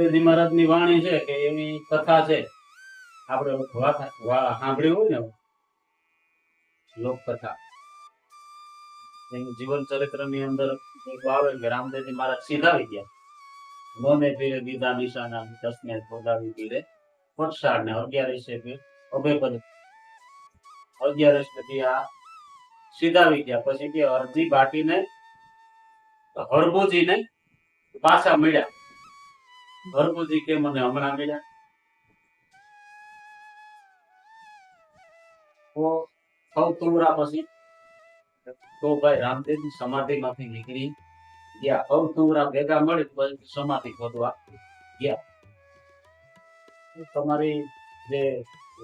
રામદેવજી મહારાજની વાણી છે કે એવી કથા છે. આપણે સાંભળી હોય ને લોકકથા. જીવન ચરિત્રની અંદર આવે કે રામદેવજી મહારાજ સીધાવી ગયા. નોને પીરે, દીધા નિશાના, દસને ખોદાવી પીરે. પટસાળ ને અગિયારસે પીર, અભય પદ. અગિયારસ પછી આ સીધાવી ગયા. પછી કે અરજી બાટીને હરભુજીને પાછા મળ્યા. હરભુજી કે મને હમણાં મળ્યા તો સૌ પછી તો ભાઈ રામદેવજી સમાધિમાંથી નીકળી ગયા. સૌ ભેગા મળી પછી સમાધિ ખોદવા ગયા. તમારી જે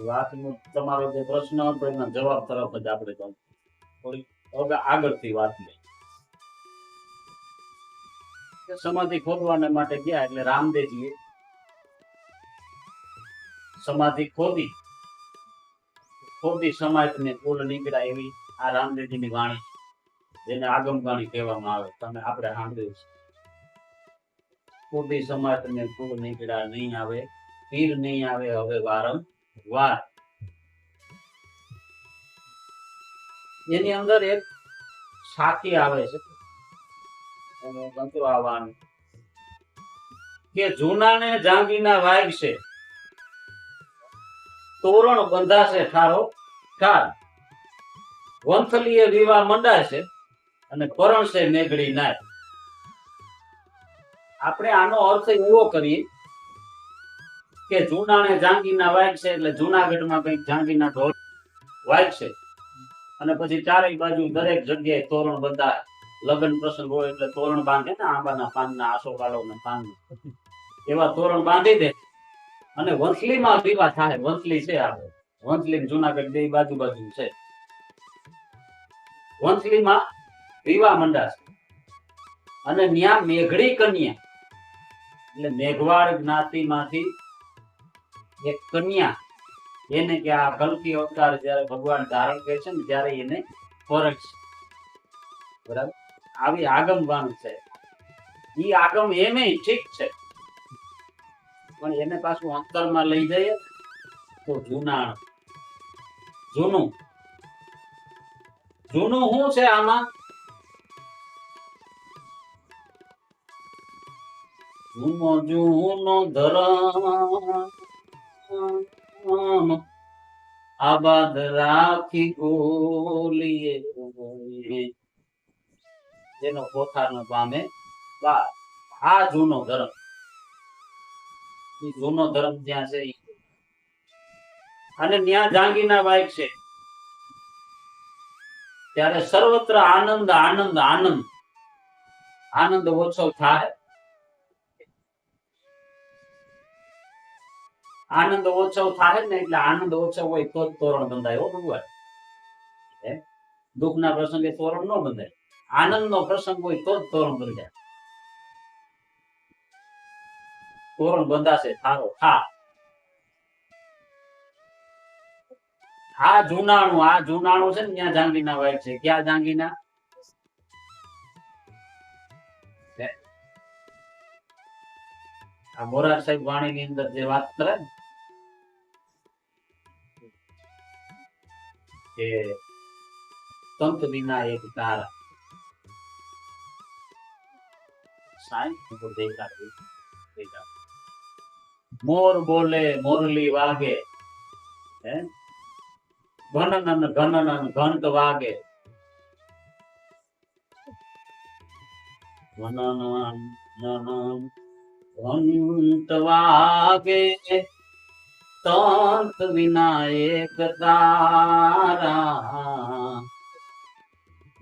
વાતનો, તમારો જે પ્રશ્ન હતો એના જવાબ તરફ જ આપણે થોડી હવે આગળથી વાત લઈ કે સમાધિ ખોદવાને માટે ગયા એટલે રામદેવજીએ સમાધિ ખોદી ખોદી સમાજને કુલ નીકળ્યા એવી આ રામદેવજીની વાણી જેને આગમ વાણી કહેવામાં આવે, તમે આપણે સાંભળ્યું છે. ખોદી સમાજને કુલ નીકળ્યા નહીં આવે પીર નહીં આવે, હવે વારંવાર. એની અંદર એક સાથી આવે છે. આપણે આનો અર્થ એવો કરીએ કે જૂનાને જાંગીના છે એટલે જૂનાગઢમાં કંઈક જાંગીના ઢોલ વાગશે અને પછી ચારેય બાજુ દરેક જગ્યાએ તોરણ બંધાય. લગ્ન પ્રસંગ હોય એટલે તોરણ બાંધે ને આંબાના પાનના આસોપાલવના પાન એવા તોરણ બાંધી દે અને વંથલીમાં વિવાહ થાય. વંથલી છે આપણે વંથલી જુનાગઢ બે બાજુ બાજુ છે. વંથલીમાં વિવાહ મંડાશે અને ન્યા મેઘડી કન્યા. એટલે મેઘવાળ જ્ઞાતિમાંથી એક કન્યા. એને કે આ કલ્પી અવતાર જ્યારે ભગવાન ધારણ કરે છે ને ત્યારે એને પરણશે બરાબર? આવી આગમ વાણ છે. એ આગમ એમે ઠીક છે. પણ એને પાછું અંતરમાં લઈ જઈએ તો જૂનાણ. જૂનું. જૂનું શું છે આમાં? જૂનો જૂનો ધરમ આબાદ રાખી ગોલીએ. જેનો પોતાનો પામે આ જૂનો ધર્મ. જૂનો ધર્મ જ્યાં છે અને ત્યાં જાંગીના બાઈક છે. ત્યારે સર્વત્ર આનંદ આનંદ આનંદ. આનંદ ઓછો થાય. આનંદ ઓછો થાય ને એટલે આનંદ ઓછો હોય તો જ તોરણ બંધાય હો ભગવાન. દુઃખના પ્રસંગે તોરણ ન બંધાય. આનંદનો પ્રસંગ હોય તો જ તોરણ બંધાય. તોરણ બંધાશે, થારો થા આ જૂનાણું આ જૂનાણું છે ને, ત્યાં જાંગીના વાય છે. ક્યાં જાંગીના? આ મોરાર સાહેબ વાણી ની અંદર જે વાત કરે ને, કે સંત વિના એક તારા સાંઈ તો દેખા દેખા મોર બોલે, મોરલી વાગે. હે? ઘનનન ઘનનન ઘંટ વાગે. ઘંટ વાગે. તંત વિનાયક તારા.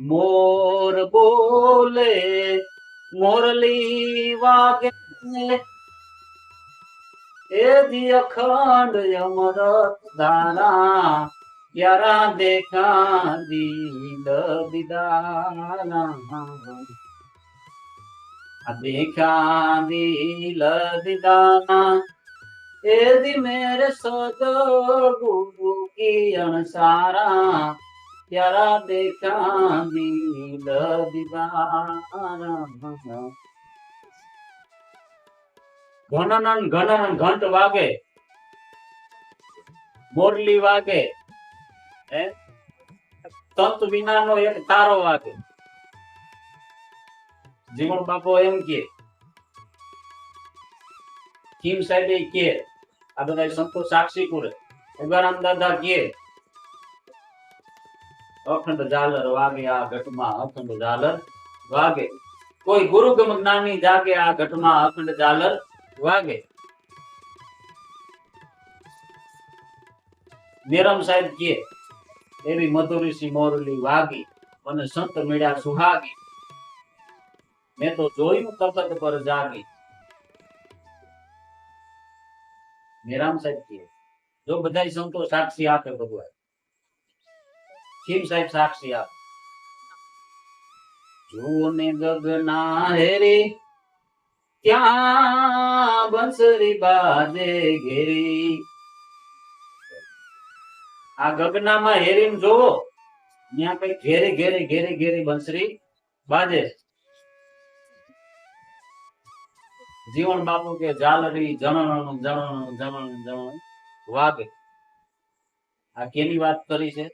મોર બોલે મોરલી વાગે. એ દી અખંડ અમર દાના યારા દેખા દીદ દિદાના દેખા દીલ દિદાના એ દી મેરે સદ ગુરુ કી અણસારા ઘનનન ઘનનન ઘંટ વાગે મોરલી વાગે હે તંત વિનાનો એક તારો વાગે જીવણ બાપો એમ કે કિમ સાહેબ કે આ બધા સંતો સાક્ષી કુરે ઉગારામ દાદા કે અખંડ ઝાલર વાગે આ ઘટમાં અખંડ ઝાલર વાગે. કોઈ ગુરુગમ જ્ઞાની જાગે આ ઘટમાં અખંડ ઝાલર વાગે. મેરમ સાહેબ કે, એવી મધુરી સી મોરલી વાગી મને સંત મળ્યા સુહાગી. મેં તો જોયું તપત પર જાગી. મેરામ સાહેબ કે, જો બધા સંતો સાક્ષી આપે ભગવાન. કેમ સાહેબ સાક્ષી આપ? જુઓ ગગના હેરી, ત્યાં બંસરી બાજે ઘેરી. આ ગગનામાં હેરીને જોવો ત્યાં કઈ ઘેરે ઘેરે ઘેરે ઘેરે બંસરી બાજે. જીવન બાપુ કે જાલરી જણણ જણણ જણણ જણણ વાગે આ કેની વાત કરી છે?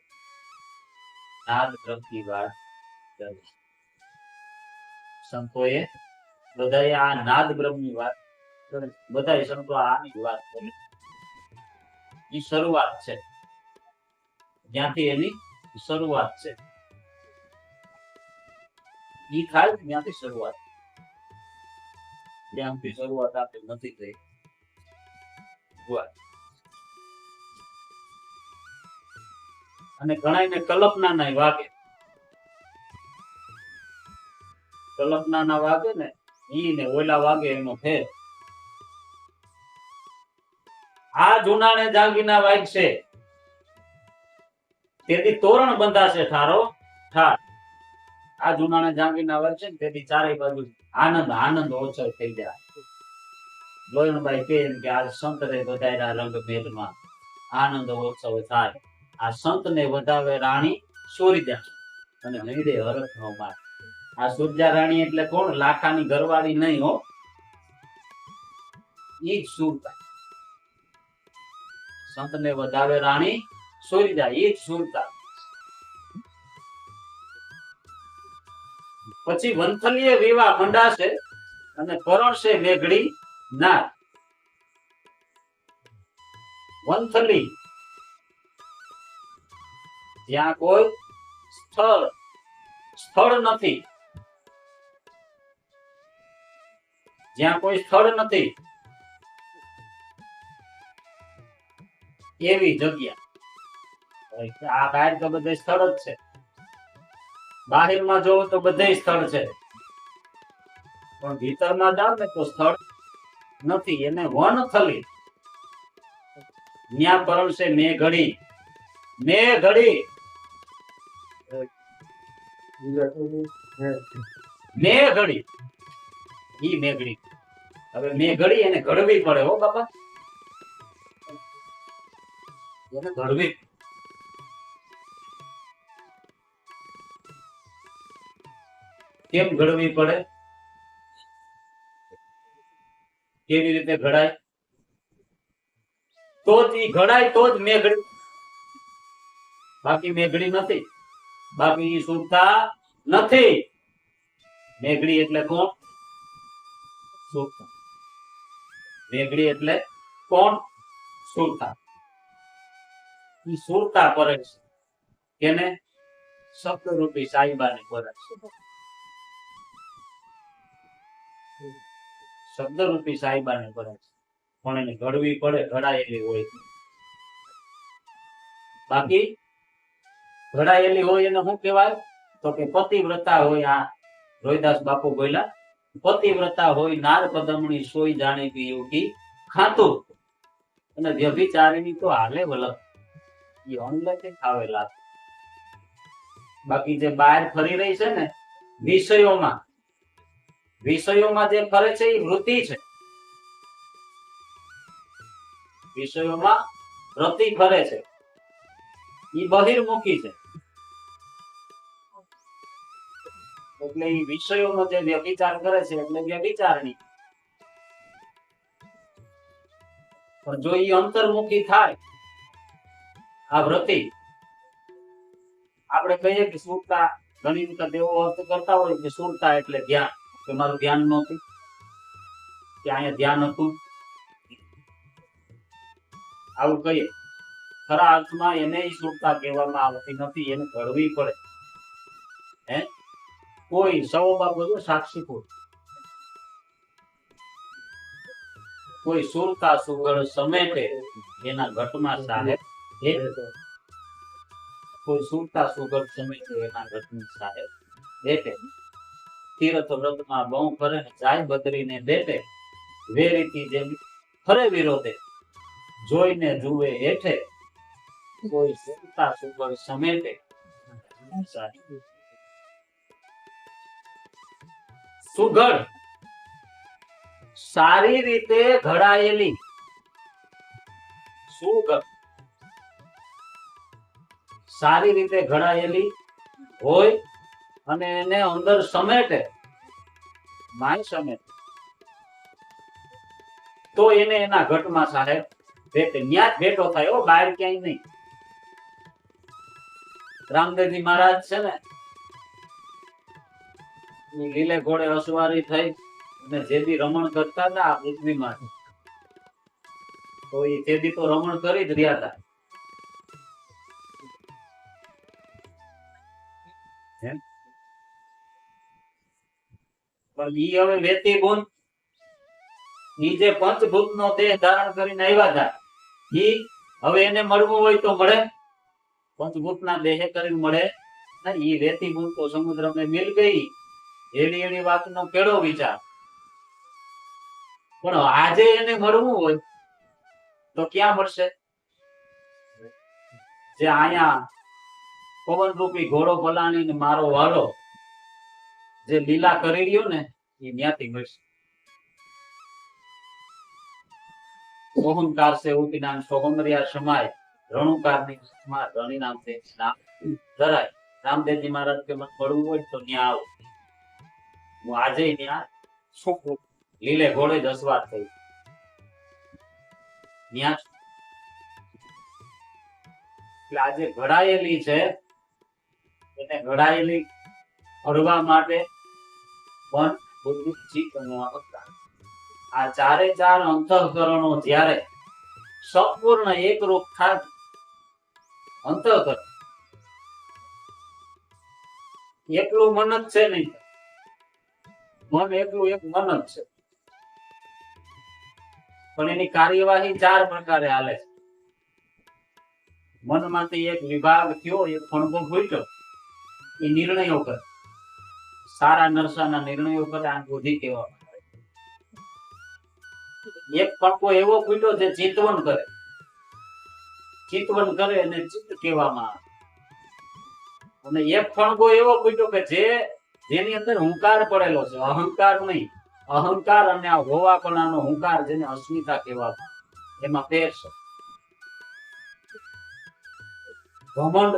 નાદ ગ્રંથની વાત કરી સંતોએ બધાએ આ નાદ બ્રહ્મની વાત કરી. સંતો આની વાત કરી. એ શરૂઆત છે. જ્યાંથી એની શરૂઆત છે. ઈ થાય ત્યાંથી શરૂઆત. ત્યાંથી શરૂઆત આપણે નથી થઈ. વાત. અને ઘણાયને કલ્પના ના વાગે. કલ્પના ના વાગે ને ઈ ને ઓલા વાગે એનો ફેર આ જુનાને જાગીના વાગશે તેથી તોરણ બંધાશે ઠારો, ઠાર. આ જુનાને જાગીના વાગશે તેથી ચારે બાજુ આનંદ આનંદ ઓછો થઈ જાય. લોયણભાઈ કે આ સંત રે બધાયરા રંગ ભેદમાં આનંદ ઉત્સવ થાય. આ સંત ને વધાવે રાણી સૂર્યદા અને હૈડે હરખ નો માર. આ સૂર્યા રાણી એટલે કોણ? લાખાની ઘરવાળી નહીં હો. ઈ જ સુરતા. સંત ને વધાવે રાણી સૂર્યદા ઈ જ સુરતા. પછી વંથલીએ વિવાહ મંડાશે અને પરણશે મેઘડી નાર. વંથલી જ્યાં કોઈ સ્થળ સ્થળ નથી. જ્યાં કોઈ સ્થળ નથી. એવી જગ્યા. આ બહાર તો બધે સ્થળ જ છે. બાહેરમાં જોવો તો બધે સ્થળ છે. પણ ભીતરમાં જાવ ને તો સ્થળ નથી, એને વન થલી. ન્યા પરણશે મે ઘડી મેં ઘડી મેં ઘડી ઈ મેઘડી. હવે મેઘડી એને ઘડવી પડે, હો બાપા. એને ઘડવી. કેમ ઘડવી પડે? કેવી રીતે ઘડાય? તો જ ઘડાય, તો જ મેઘડી. બાકી મેઘડી નથી. બાકી ઈ નથી. મેઘડી એટલે કોણ? સુરતા મેઘડી એટલે કોણ? સુરતા ઈ સુરતા કરે છે. કેને? શબ્દરૂપી સાહિબાને કરે છે. શબ્દરૂપી સાહિબાને કરે છે. પણ એને ઘડવી પડે, ઘડાયેલી હોય. બાકી ઘડાયેલી હોય એને શું કહેવાય? તો કે પતિવ્રતા હોય આ રોહિદાસ બાપુ બોલ્યા. પતિવ્રતા હોય નાર પદમણી સોઈ જાણીતી યોગી ખાતું. અને વ્યભિચારીની તો હાલે વલક એ ઓનલાઈન જ આવેલા. બાકી જે બહાર ફરી રહી છે ને, વિષયોમાં વિષયોમાં જે ફરે છે એ વૃત્તિ છે. વિષયોમાં રતિ ફરે છે. એ બહિર્મુખી છે. એટલે એ વિષયોનો જે વ્યભિચાર કરે છે એટલે વ્યભિચારણી પણ જો એ અંતર્મુખી થાય, આ વ્રતિ, આપણે કહીએ કે સુરતા ઘણી વખત એવો અર્થ કરતા હોય કે સુરતા એટલે ધ્યાન કે મારું ધ્યાન નહોતું. કે અહીંયા ધ્યાન હતું. આવું કહીએ, ખરા અર્થમાં એને સુરતા કહેવામાં આવતી નથી, એને ઘડવી પડે. હે? કોઈ સૌ બાબતો સાક્ષી કોઈ. કોઈ સુરતા સુગળ સમેટે એના ઘટમાં સાહેબ કોઈ સુરતા સુગળ સમેટે એના ઘટમાં સાહેબ દેટે તીર્થ વ્રતમાં બહુ કરે જાય બદરીને દેટે વેરીથી જેમ ફરે વિરોધે, જોઈને જુએ હેઠે. કોઈ સુરતા સુગળ સમેટે. સાહેબ સુઘડ. સારી રીતે ઘડાયેલી. સુઘડ. સારી રીતે ઘડાયેલી હોય અને એને અંદર સમેટે. માય સમેટે. તો એને એના ઘટમાં સાહેબ ભેટે. ન્યા જ ભેટો થાય બહાર ક્યાંય નહીં. રામદેવજી મહારાજ છે ને લીલે ઘોડે અસવારી થઈ અને જેદી રમણ કરતા હતા આ પૃથ્વીમાં. તો એ તે તો રમણ કરી જ રહ્યા હતા. પણ ઈ હવે વેતી ગુણ ઈ જે પંચભૂત નો દેહ ધારણ કરીને આવ્યા હતા, ઈ હવે એને મળવું હોય તો મળે. પંચભૂત ના દેહે કરીને મળે. ઈ રેતી ગુણ તો સમુદ્ર ને મિલ ગઈ. એની એની વાતનો કેળો વિચાર. પણ આજે એને મળવું હોય, તો ક્યાં મળશે? જે અહીંયા પવન રૂપી ઘોડો પલાણી ને મારો વાળો જે લીલા કરી રહ્યો ને, એ ન્યાથી મળશે. ઓહંકાર છે ઉપી નામ સોગમરિયા સમાય રણુકારની રણી નામ છે ધરાય. રામદેવજી મહારાજ કે મને મળવું હોય તો ન્યા આવો. હું આજે ત્યાં શું લીલે ઘોડે દસવાર થઈ. આજે ઘડાયેલી છે. એને ઘડાયેલી અડવા માટે પણ ચિત્ત આ ચારે ચાર અંતઃકરણો જ્યારે સંપૂર્ણ એકરૂપ થાય અંતઃકરણ. એકલું મન જ છે નહીં. મન એકલું એક મન જ છે. પણ એની કાર્યવાહી ચાર પ્રકારે હાલે છે. મનમાંથી એક વિભાગ થયો, એક ફણકો ફૂટ્યો. એ નિર્ણયો કરે. સારા નરસાના નિર્ણયો કરે આ બુદ્ધિ કહેવામાં એક ફણકો એવો ફૂટ્યો જે ચિંતવન કરે. ચિંતવન કરે અને ચિત્ત કહેવામાં આવે અને એક ફણગો એવો ફૂટ્યો કે જે જેની અંદર હુંકાર પડેલો છે, અહંકાર નહીં. અહંકાર અને આ હોવાપણાનો હુંકાર જેને અસ્મિતા કહેવામાં એમાં ફેર છે. ઘમંડ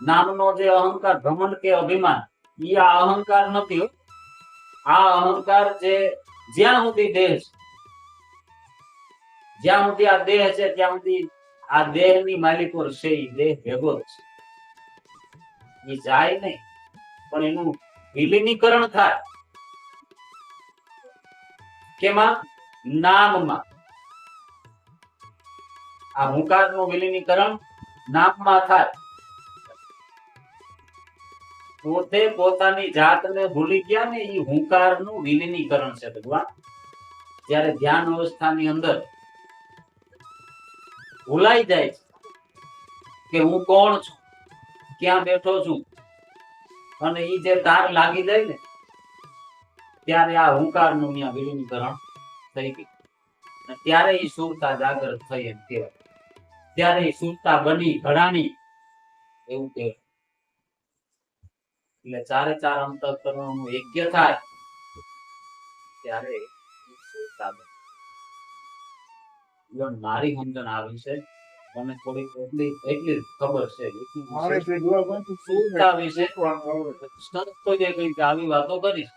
નામનો જે અહંકાર ઘમંડ કે અભિમાન, ઈ આ અહંકાર નથી આ અહંકાર જે જ્યાં સુધી દેહ છે, જ્યાં સુધી આ દેહ છે, ત્યાં સુધી આ દેહની માલિકો છે એ દેહ ભેગો છે. એ જાય નહીં, પણ એનું વિલીનીકરણ થાય. કેમાં? નામમાં. આ હુંકારનું વિલીનીકરણ નામમાં થાય. પોતે પોતાની જાતને ભૂલી ગયા ને એ હુંકારનું વિલીનીકરણ છે ભગવાન. જ્યારે ધ્યાન અવસ્થાની અંદર ભૂલાઈ જાય કે હું કોણ છું? ક્યાં બેઠો છું? અને ઈ જે તાર લાગી જાય ને, ત્યારે આ હુંકારનું ત્યાં વિલીનીકરણ થઈ ગયું. ત્યારે ઈ સુરતા જાગૃત થઈ એમ કહેવાય. ત્યારે ઈ સુરતા બની ઘડાની એવું કહેવાય. એટલે ચારે ચાર અંતઃકરણનું યજ્ઞ થાય, ત્યારે સુરતા બને. મારી સમજણ આવી છે. મને થોડી એટલી એટલી ખબર છે. વિશે આવી વાતો કરી